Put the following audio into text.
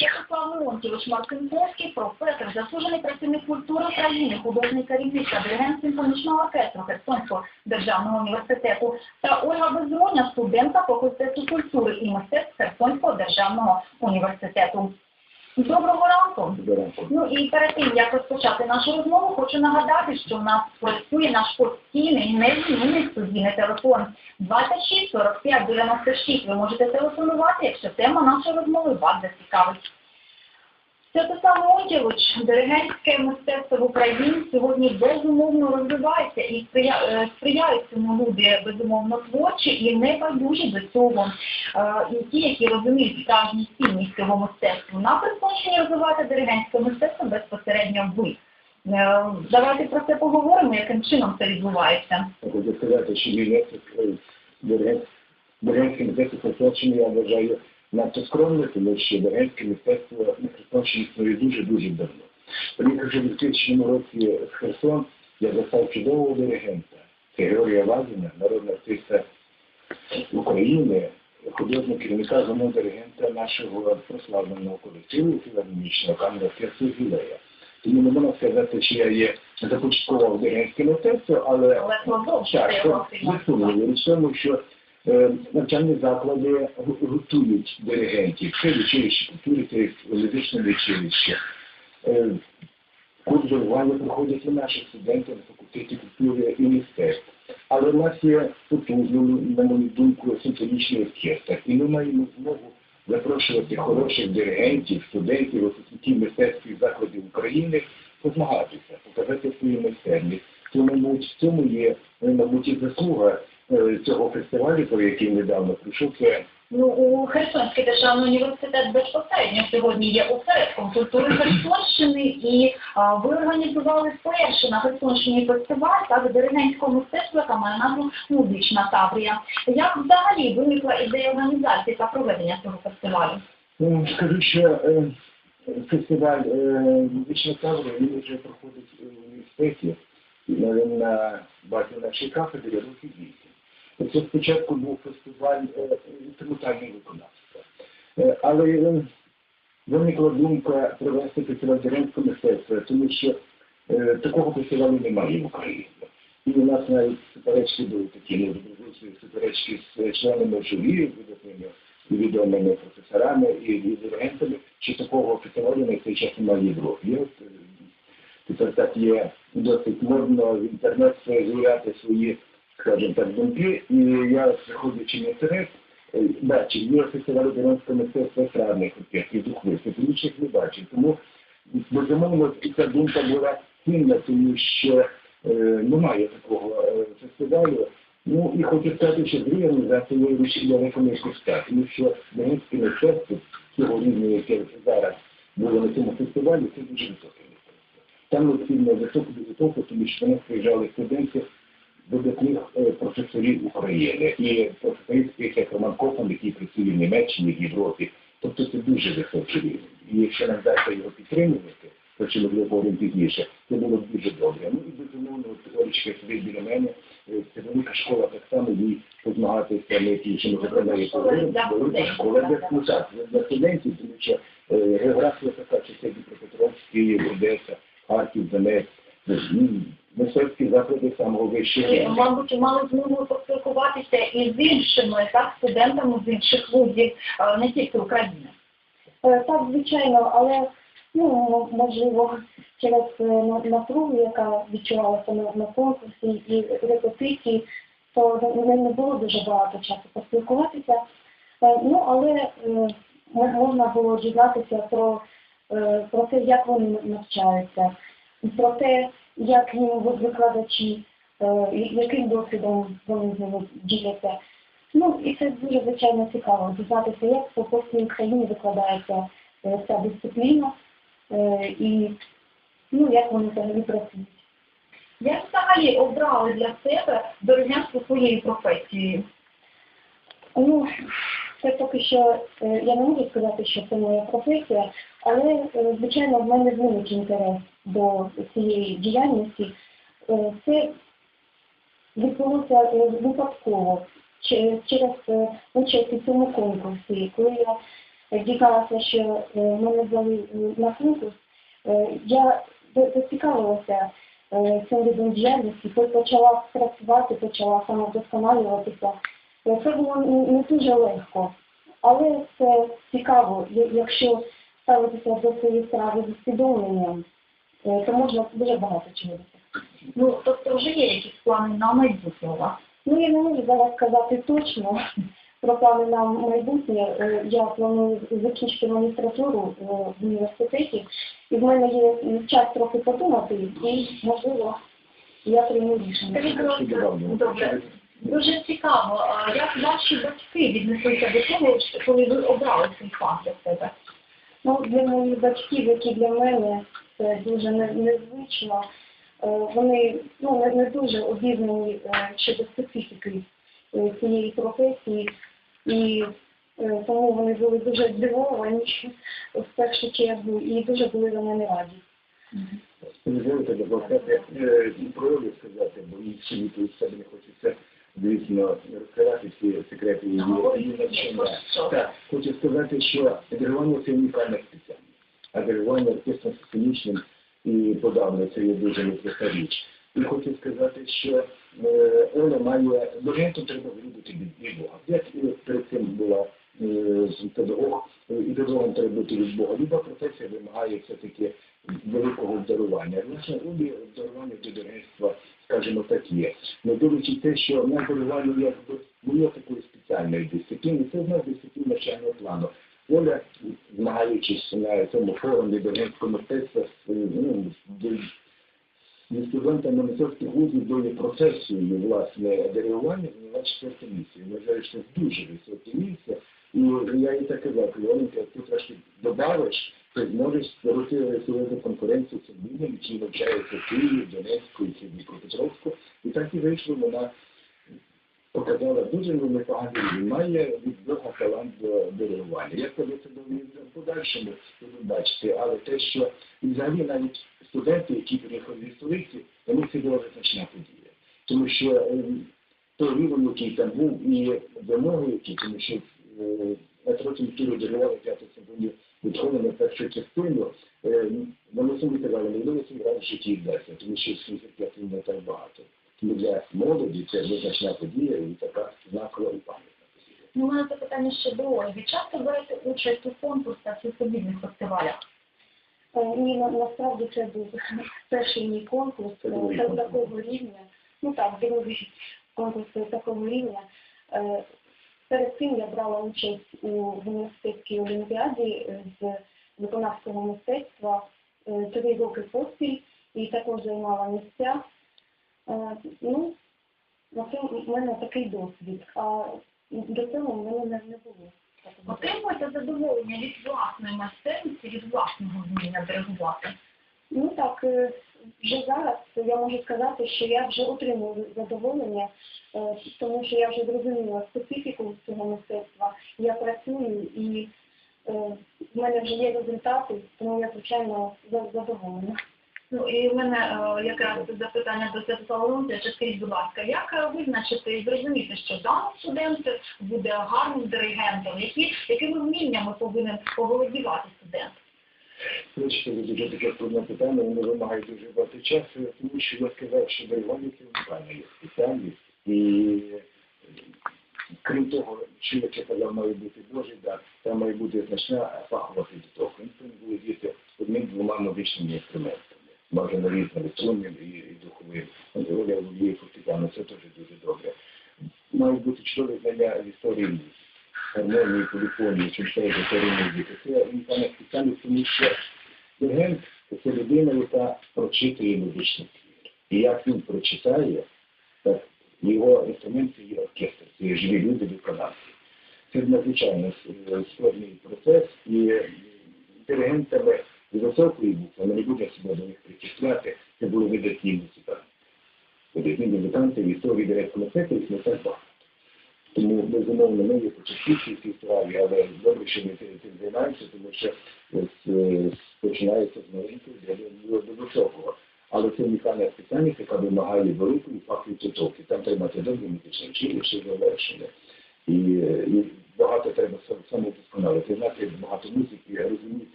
Святослав Леонтьович Маркинковський, професор, заслужений працівник культури України, художній керівник та диригент симфонічного оркестру Херсонського державного університету та Ольга Безроня, студентка факультету культури і мистецтв Херсонського державного університету. Доброго ранку! Ну і перед тим, як розпочати нашу розмову, хочу нагадати, що в нас працює наш постійний незмінний студійний телефон 26 45 96. Ви можете телефонувати, якщо тема нашої розмови вас зацікавить. Святослав Леонтьович, диригентське мистецтво в Україні сьогодні безумовно розвивається і сприяють цьому люди безумовно творчі і небайдужі до цього. Е, І ті, які розуміють справжню цінність цього мистецтва. На Херсонщині розвивати диригентське мистецтво безпосередньо ви. Е, Давайте про це поговоримо, яким чином це відбувається. Хочу сказати, що Берегенське мистецтво Херсонщини я вважаю надто скромне, тому що Берегенське мистецтво на Херсонщині існує дуже-дуже давно. Приїхавши в 2000 році з Херсон, я застав чудового диригента. Це Георгія Лазіна, народного артиста України, художнього керівника головного диригента нашого прославленого колективу філармонічного камера оркестру Гілея. Тому не можна сказати, що я є започаткував диригентське мистецтво, але активно. висновлює в тому, що навчальні заклади готують диригентів. Це училище культури, це музичне училище. Е, Курс диригування проходять і наші студенти на факультеті культури і мистецтв. Але в нас є потужний, на мою думку, симфонічний оркестр. І ми маємо змогу запрошувати хороших диригентів, студентів, випускників мистецьких закладів України позмагатися, показати свою майстерність. Тому, в цьому є, е, мабуть, заслуга е, цього фестивалю, про який недавно прийшов. Це Ну, у Херсонський державний університет безпосередньо сьогодні є осередком культури Херсонщини, і а, ви організували перший на Херсонщині фестиваль так, диригентського мистецтва, яка має назву Музична Таврія. Як взагалі виникла ідея організації та проведення цього фестивалю? Ну, скажу, що е, фестиваль е, музична тавра він вже проходить в університеті на, на базі нашої кафедри років вісім. Це спочатку був фестиваль е, інструментального виконавства. Е, але е, виникла думка провести фестиваль диригентського мистецтва, тому що е, такого фестивалю немає в Україні. І у нас навіть суперечки були такі, суперечки з членами журі, видатними відомими професорами і, диригентами, що такого фестивалю на цей час немає в Європі. Е, тепер так є досить модно в інтернет заявляти свої, скажімо так, думки. І я, заходячи в інтернет, е, бачив, є фестиваль диригентського мистецтва естрадних оркестрів, духовистів, інших не бачив. Тому, безумовно, ця думка була сильна, тому що е, немає такого фестивалю. Ну і хочу сказати, що дві організації вирішили не скористати, тому що диригентське мистецтво цього рівня, яке зараз було на цьому фестивалі, це дуже високе мистецтво. Там необхідно високу підготовку, тому що до нас приїжджали студенти видатних е, професорів України і професорів, як Роман Кофман, який працює в Німеччині, в Європі. Тобто це дуже високий рівень. І якщо нам вдасться його підтримувати, про що ми будемо пізніше, це було б дуже добре. Ну і безумовно, Олечка сидить біля мене, е, це велика школа так само, їй позмагатися не ті, що ми закладали велика школа для так, для студентів, тому що е, географія така, чи це Дніпропетровськ, Київ, Одеса, Харків, Донець, мистецькі заклади самого вищого мабуть, мали змогу поспілкуватися і з іншими так, студентами з інших вузів, е, не тільки України. Е, Так, звичайно, але ну, можливо, через е, напругу, яка відчувалася на, на конкурсі і репетиції, то не, не було дуже багато часу поспілкуватися. Ну, але можна було дізнатися про, про те, як вони навчаються, про те, як викладачі, е, яким досвідом вони з ними діляться. Ну, і це дуже, звичайно, цікаво дізнатися, як по всій країні викладається е, ця дисципліна е, і ну, як вони взагалі працюють. Як взагалі обрали для себе дорогянство своєю професією? Ну, це поки що, е, я не можу сказати, що це моя професія, але, е, звичайно, в мене виник інтерес до цієї діяльності. Е, Це відбулося випадково через участь у цьому конкурсі, коли я дізналася, що мене взяли на конкурс, я зацікавилася цим видом діяльності, почала працювати, почала самовдосконалюватися. Це було не- дуже легко, але це цікаво, якщо ставитися до своєї справи з усвідомленням, е, то можна дуже багато чого досягти. Ну, тобто вже є якісь плани на майбутнє у вас? Ну, я не можу зараз сказати точно про плани на майбутнє. Е, Я планую закінчити магістратуру е, в університеті, і в мене є час трохи подумати, і, можливо, я прийму рішення. Добре. Дуже цікаво, а як ваші батьки віднеслися до того, коли ви обрали цей фах для себе? Ну, для моїх батьків, які для мене це дуже не- незвично, е, вони ну, не, не дуже обізнані е, щодо специфіки е, цієї професії, і тому вони були дуже здивовані в першу чергу і дуже були за мене раді. Дозвольте, будь ласка, е, про сказати, бо їй всі не хочеться, звісно, розкривати всі секрети її її навчання. Так, хочу сказати, що диригування це унікальна спеціальність, а диригування артистом сценічним і подавно це є дуже непроста річ. І хочу сказати, що е, Оля має диригентом треба вилюбити від, Бога. Як і перед цим була е, педагог, і педагогом треба бути від Бога. Люба професія вимагає все-таки великого обдарування. Власне, Олі обдарування диригентства, скажімо так, є. Не дивлячись те, що на обдаруванні якби було такої спеціальної дисципліни, це одна з дисциплін навчального плану. Оля, змагаючись на цьому форумі диригентського мистецтва, ну, з- студентами мистецьких вузів були професією, власне, диригування, на четверте місце. Я вважаю, що це дуже високе місце. І я їй так казав, Оленька, ти трошки добавиш, ти зможеш створити свою конкуренцію цим людям, які навчаються в Києві, Донецьку і Дніпропетровську. І так і вийшло, вона показала дуже непоганий має від Бога талант до диригування. Я коли це думаю, в подальшому ви бачите, але те, що і взагалі навіть студенти, які приїхали зі столиці, них це була визначна подія. Тому що е, той рівень, який там був, і вимоги, які, тому що е, на третьому турі диригували симфонію відходили на першу частину, е, вони самі казали, не було собі раніше ті вдасться, тому що 75 не так багато. Тому для молоді це визначна подія і така знакова і пам'ятна. Ну, у мене запитання ще до Олі. Ви часто берете участь у конкурсах і подібних фестивалях? Е, Ні, насправді це був перший мій конкурс Це е, конкурс. такого рівня. Ну так, другий конкурс такого рівня. Перед цим я брала участь у університетській олімпіаді е, з виконавського мистецтва три роки поспіль і також займала місця. Е, Ну, в мене такий досвід. А до цього в мене не, було. Отримуєте задоволення від власної майстерності, від власного вміння диригувати? Ну так, е, вже зараз я можу сказати, що я вже отримую задоволення, е, тому що я вже зрозуміла специфіку цього мистецтва. Я працюю і е, в мене вже є результати, тому я звичайно задоволена. Ну і в мене е, якраз запитання до Святослава Леонтьовича. Скажіть, будь ласка, як визначити і зрозуміти, що даний студент буде гарним диригентом? Які, якими вміннями повинен поволодівати студент? Бачите, це дуже таке складне питання, воно вимагає дуже багато часу, тому що я сказав, що унікальна є спеціальність. І крім того, що я казав, має бути Божий дар, там має бути значна фахова підготовка. Він повинен володіти одним-двома музичними інструментами. Бажано різними струнним і, і духовим. Оля володіє фортепіано, це теж дуже добре. Має бути чудове знання з історії гармонії, поліфонії, чим це за теорії музики. Це унікальна спеціальність, тому що диригент – це людина, яка прочитує музичний твір. І як він прочитає, так його інструмент є оркестр, це є живі люди виконавці. Це надзвичайно складний процес, і диригентами з високої ми не будемо себе до них причисляти, це були видатні музиканти. Видатні музиканти в історії директора мистецтва їх не так багато. Тому, безумовно, ми є початківці в цій справі, але добре, що ми цим займаємося, тому що ось, е, починається з маленького до, до, високого. Але це унікальна спеціальність, яка вимагає великої фахової підготовки. Там треба мати добре медичне училище завершення. І, і багато треба самовдосконалити, знати багато музики, розуміти.